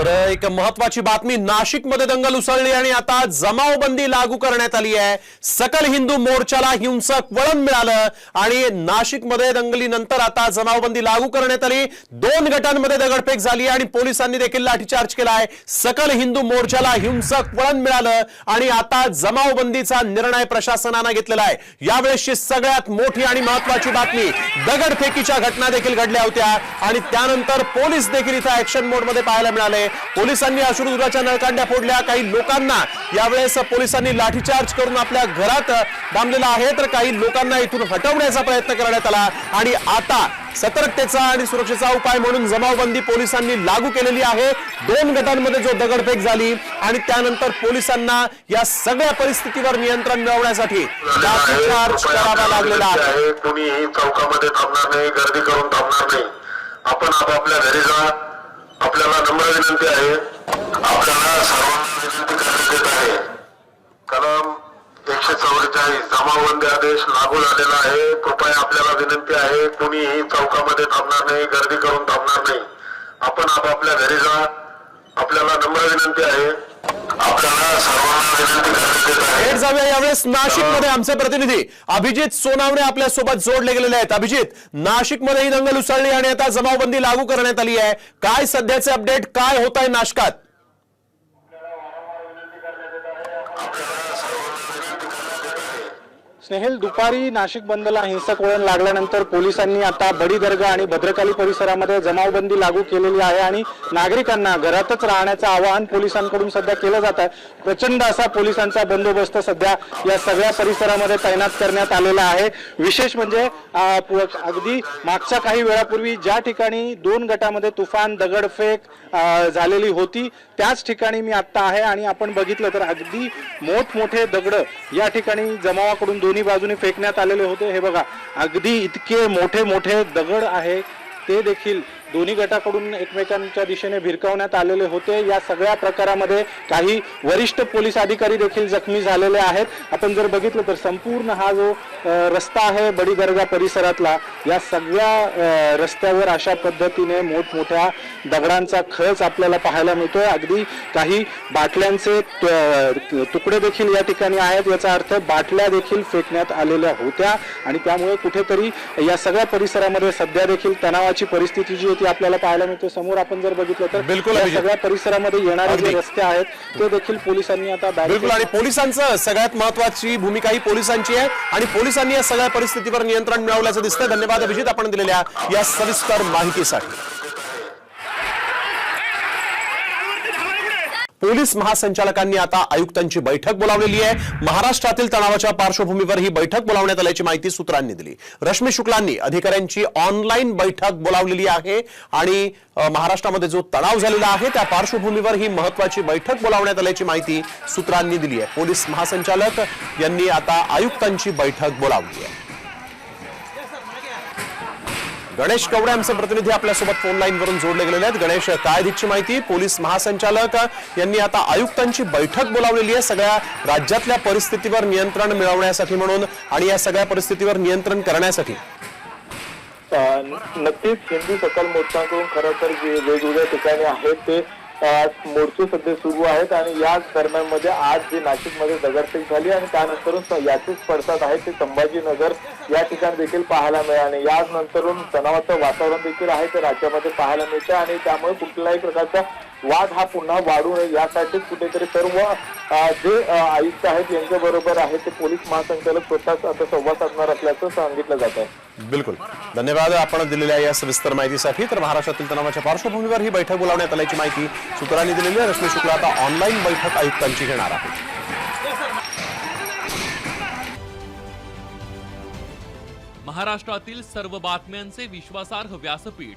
तर एक महत्वाची बातमी नाशिकमध्ये दंगल उसळली आणि आता जमावबंदी लागू करण्यात आली आहे. सकल हिंदू मोर्चाला हिंसक वळण मिळालं आणि नाशिकमध्ये दंगलीनंतर आता जमावबंदी लागू करण्यात आली. दोन गटांमध्ये दगडफेक झाली आणि पोलिसांनी देखील लाठीचार्ज केलाय सकल हिंदू मोर्चाला हिंसक वळण मिळालं आणि आता जमावबंदीचा निर्णय प्रशासनानं घेतलेला आहे. यावेळेसची सगळ्यात मोठी आणि महत्वाची बातमी दगडफेकीच्या घटना देखील घडल्या होत्या आणि त्यानंतर पोलीस देखील इथं ऍक्शन मोडमध्ये पाहायला मिळाले. पोलिसांनी अश्रुधुराच्या नळकांड्या फोडल्या काही लोकांना. यावेळेस पोलिसांनी लाठीचार्ज करून आपल्या घरात डांबलेला आहे तर काही लोकांना इथून हटवण्याचा प्रयत्न करण्यात आला. आणि आता सतर्कतेचा आणि सुरक्षेचा उपाय म्हणून जमावबंदी पोलिसांनी लागू केलेली आहे. दोन गटांमध्ये जो दगडफेक झाली आणि त्यानंतर पोलिसांना या सगळ्या परिस्थितीवर नियंत्रण मिळवण्यासाठी करावा लागलेला आहे आहे. कुणीही चौकामध्ये थांबणार नाही गर्दी करून थांबणार नाही. आपण आपापल्या घरी जा आपल्याला नम्र विनंती आहे. आपल्याला सर्वांना विनंती करण्यात येत आहे. कलम एकशे चौवेचाळीस जमावबंदी आदेश लागू झालेला आहे. कृपया आपल्याला विनंती आहे कुणीही चौकामध्ये थांबणार नाही गर्दी करून थांबणार नाही. आपण आपापल्या घरी जा. आपल्याला नम्र विनंती आहे. आपल्याला सर्व जाऊया यावेळेस नाशिकमध्ये आमचे प्रतिनिधी. अभिजित सोनावणे आपल्यासोबत जोडले गेलेले आहेत. अभिजित नाशिकमध्ये ही दंगल उसळली आणि आता जमावबंदी लागू करण्यात आली आहे. काय सध्याचे अपडेट? काय होत आहे नाशकात? स्नेहल दुपारी नाशिक बंदला हिंसक वळण लागल्यानंतर पोलिसांनी आता बडी दर्गा आणि भद्रकाली परिसरामध्ये जमावबंदी लागू केलेली आहे आणि नागरिकांना घरातच राहण्याचं आवाहन पोलिसांकडून सध्या केलं जात आहे. प्रचंड असा पोलिसांचा बंदोबस्त सध्या या सगळ्या परिसरामध्ये तैनात करण्यात आलेला आहे. विशेष म्हणजे अगदी मागच्या काही वेळापूर्वी ज्या ठिकाणी दोन गटामध्ये तुफान दगडफेक झालेली होती त्याच ठिकाणी मी आत्ता आहे आणि आपण बघितलं तर अगदी मोठमोठे दगड या ठिकाणी जमावाकडून दोन्ही बाजूने फेकण्यात आलेले होते. हे बघा अगदी इतके मोठे मोठे दगड आहे. ते देखील दोन्ही गटाकडून एकमेकांच्या दिशेने भिरकावण्यात आलेले होते. या सगळ्या प्रकारामध्ये काही वरिष्ठ पोलीस अधिकारी देखील जखमी झालेले आहेत. आपण जर बघितलं तर संपूर्ण हा जो रस्ता आहे बडी दर्गा परिसरातला या सगळ्या रस्त्यावर अशा पद्धतीने मोठमोठ्या दगडांचा खच आपल्याला पाहायला मिळतोय. अगदी काही बाटल्यांचे तुकडे देखील या ठिकाणी आहेत. याचा अर्थ बाटल्या देखील फेकण्यात आलेल्या होत्या. आणि त्यामुळे कुठेतरी या सगळ्या परिसरामध्ये सध्या देखील तणावाची परिस्थिती जी आहे ती आपल्याला पाहायला मिळते. समोर आपण जर बघितलं तर बिलकुल. सगळ्या परिसरामध्ये येणारे. जे रस्ते आहेत ते देखील पोलिसांनी आता बिलकुल. आणि पोलिसांचं सगळ्यात महत्वाची भूमिका ही पोलिसांची आहे. आणि पोलिसांनी या सगळ्या परिस्थितीवर नियंत्रण मिळवल्याचं दिसतंय. धन्यवाद अभिजित. आपण दिलेल्या या सविस्तर माहितीसाठी. पोलीस महासंचालकांनी आता आयुक्तांची बैठक बोलावलेली आहे. महाराष्ट्रातील तणावाच्या पार्श्वभूमीवर ही बैठक बोलावण्यात आल्याची माहिती सूत्रांनी दिली. रश्मी शुक्लांनी अधिकाऱ्यांची ऑनलाईन बैठक बोलावलेली आहे आणि महाराष्ट्रामध्ये जो तणाव झालेला आहे त्या पार्श्वभूमीवर ही महत्वाची बैठक बोलावण्यात आल्याची माहिती सूत्रांनी दिली आहे. पोलीस महासंचालक यांनी आता आयुक्तांची बैठक बोलावली आहे. गणेश कवडे आमचे प्रतिनिधी आपल्यासोबत फोन लाईन वरून जोडले गेलेले आहेत. गणेश काय अधिकची माहिती? पोलीस महासंचालक यांनी आता आयुक्तांची बैठक बोलावलेली आहे. सगळ्या राज्यातल्या परिस्थितीवर नियंत्रण मिळवण्यासाठी म्हणून आणि या सगळ्या परिस्थितीवर नियंत्रण करण्यासाठी. नक्कीच हिंदू सकल मोर्चाकडून खरं तर जे वेगवेगळ्या ठिकाणी आहेत ते मोर्चे सध्या सुरू आहेत आणि याच दरम्यानमध्ये आज जे नाशिकमध्ये दगडफेक झाली आणि त्यानंतरून स- याचेच पडसाद आहेत ते संभाजीनगर या ठिकाणी देखील पाहायला मिळाले याच नंतरून तणावाचं वातावरण देखील आहे ते राज्यामध्ये पाहायला मिळतं आणि त्यामुळे कुठल्याही प्रकारचा वाद हा पुन्हा वाढू नये यासाठीच कुठेतरी सर्व जे आयुक्त आहेत यांच्या बरोबर आहेत ते पोलीस महासंचालक स्वतःच आता संवाद साधणार असल्याचं सांगितलं जात आहे. बिलकुल. धन्यवाद आपण दिलेल्या या सविस्तर माहितीसाठी. तर महाराष्ट्रातील तणावाच्या पार्श्वभूमीवर ही बैठक बोलावण्यात आल्याची माहिती सूत्रांनी दिलेली आहे. रश्मी शुक्ला आता ऑनलाईन बैठक आयुक्तांची घेणार आहे. महाराष्ट्रातील सर्व बातम्यांचे विश्वासार्ह व्यासपीठ.